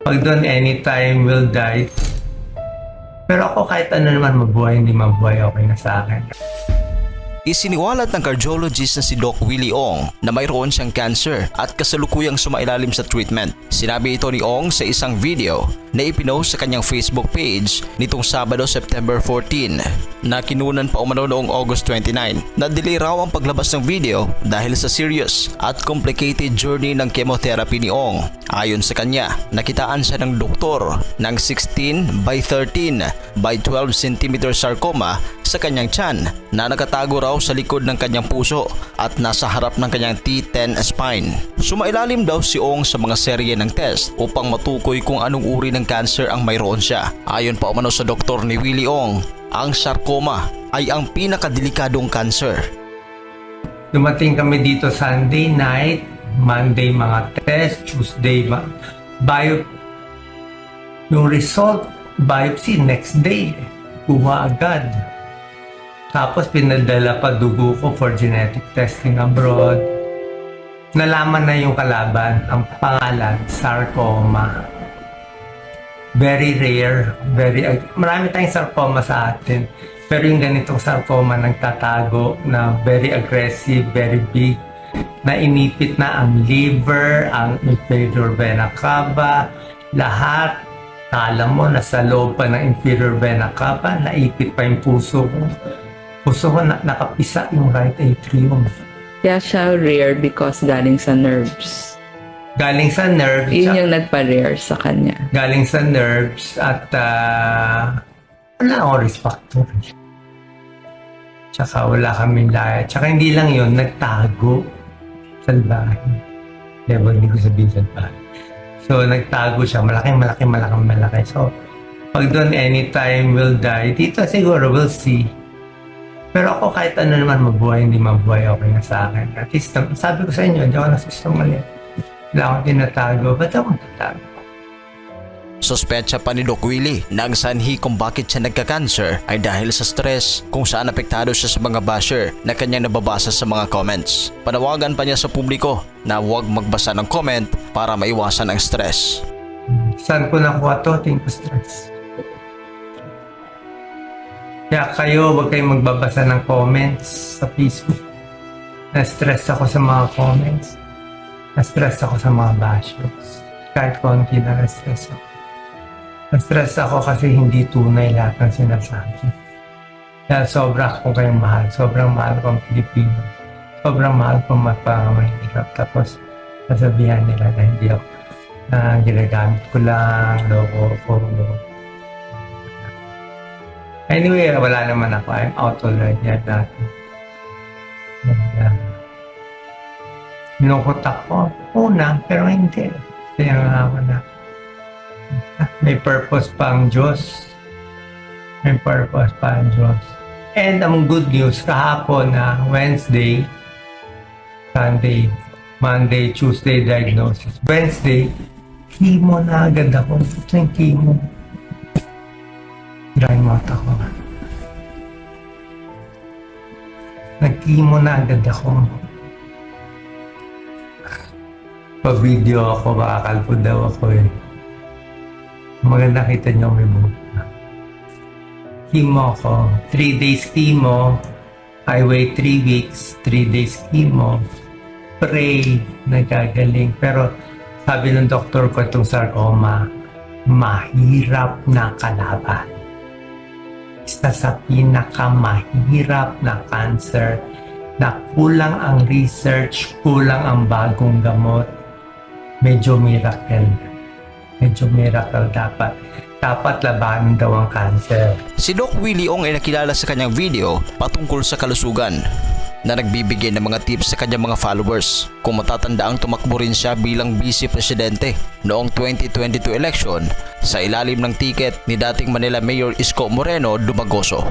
Pag doon anytime will die. Pero ako kahit ano naman mabuhay, hindi mabuhay, okay na sa akin. Isiniwalat ng cardiologist na si Doc Willie Ong na mayroon siyang cancer at kasalukuyang sumailalim sa treatment. Sinabi ito ni Ong sa isang video na ipinost sa kanyang Facebook page nitong Sabado, September 14 na kinunan pa umano noong August 29. Na-delay raw ang paglabas ng video dahil sa serious at complicated journey ng chemotherapy ni Ong. Ayon sa kanya, nakitaan siya ng doktor ng 16 by 13 by 12 cm sarcoma sa kanyang tiyan na nakatago raw sa likod ng kanyang puso at nasa harap ng kanyang T10 spine. Sumailalim daw si Ong sa mga serye ng test upang matukoy kung anong uri ng cancer ang mayroon siya. Ayon pa umano sa doktor ni Willie Ong, ang sarcoma ay ang pinakadelikadong cancer. Dumating kami dito Sunday night, Monday mga test, Tuesday ma bio yung result biopsy next day kuha agad tapos pinadala pa dugo ko for genetic testing abroad nalaman na yung kalaban ang pangalan sarcoma very rare very marami tayong sarcoma sa atin pero yung ganitong sarcoma nagtatago na very aggressive very big na inipit na ang liver, ang inferior vena cava, lahat. Kala mo, nasa loob pa ng inferior vena cava, naipit pa yung puso ko. Puso ko, na, nakapisa yung right atrium. Kaya siya rare because galing sa nerves. Galing sa nerves, Yun yung nagpa-rare sa kanya. galing sa nerves at ah, wala akong risk factor. Tsaka wala kaming laya. Tsaka hindi lang yun, nagtago. Salbahe. Level, hindi ko sabihin salbahe. So, nagtago siya. Malaking, malaki, malaking, malaki. So, pag doon anytime will die, dito siguro we'll see. Pero ako kahit ano naman mabuhay, hindi mabuhay, okay na sa akin. At least, sabi ko sa inyo, hindi ako nasusumalit. Wala akong tinatago. Ba't ako tatago? Sospecha pa ni Doc Willie na ang sanhi kung bakit siya nagka-cancer ay dahil sa stress kung saan apektado siya sa mga basher na kanyang nababasa sa mga comments. Panawagan pa niya sa publiko na huwag magbasa ng comment para maiwasan ang stress. Saan ko nakuha to? Think stress. Kaya kayo, huwag kayong magbabasa ng comments sa Facebook. Na-stress ako sa mga comments. Na-stress ako sa mga bashers. Kahit konti na na-stress ako. Na-stress ako kasi hindi tunay lahat ng sinasabi. Kaya sobra akong kayong mahal. Sobrang mahal ko ang Pilipino. Sobrang mahal ko mapamahirap. Tapos, sasabihan nila na hindi ako na ginagamit ko lang, loko ko. Anyway, wala naman ako. I'm out already at dati. And, uh, Nilungkot ako. Una, pero hindi. Kaya nga ako na may purpose pa ang Diyos. May purpose pa ang Diyos. And ang good news, kahapon na Wednesday, Sunday, Monday, Tuesday diagnosis. Wednesday, chemo na agad ako. Ito yung chemo. Dry mouth ako. Nag-chemo na agad ako. Pa-video ako, makakalpo daw ako eh. Maganda kita niyo may buhok na. Chemo ako. Three days chemo. I wait three weeks. Three days chemo. Pray. Nagagaling. Pero sabi ng doktor ko itong sarcoma, mahirap na kalaban. Isa sa pinakamahirap na cancer na kulang ang research, kulang ang bagong gamot. Medyo miracle. Medyo miracle dapat. Dapat labanan daw ang cancer. Si Doc Willie Ong ay nakilala sa kanyang video patungkol sa kalusugan na nagbibigay ng mga tips sa kanyang mga followers kung matatandaang tumakbo rin siya bilang vice presidente noong 2022 election sa ilalim ng tiket ni dating Manila Mayor Isko Moreno Dumagoso.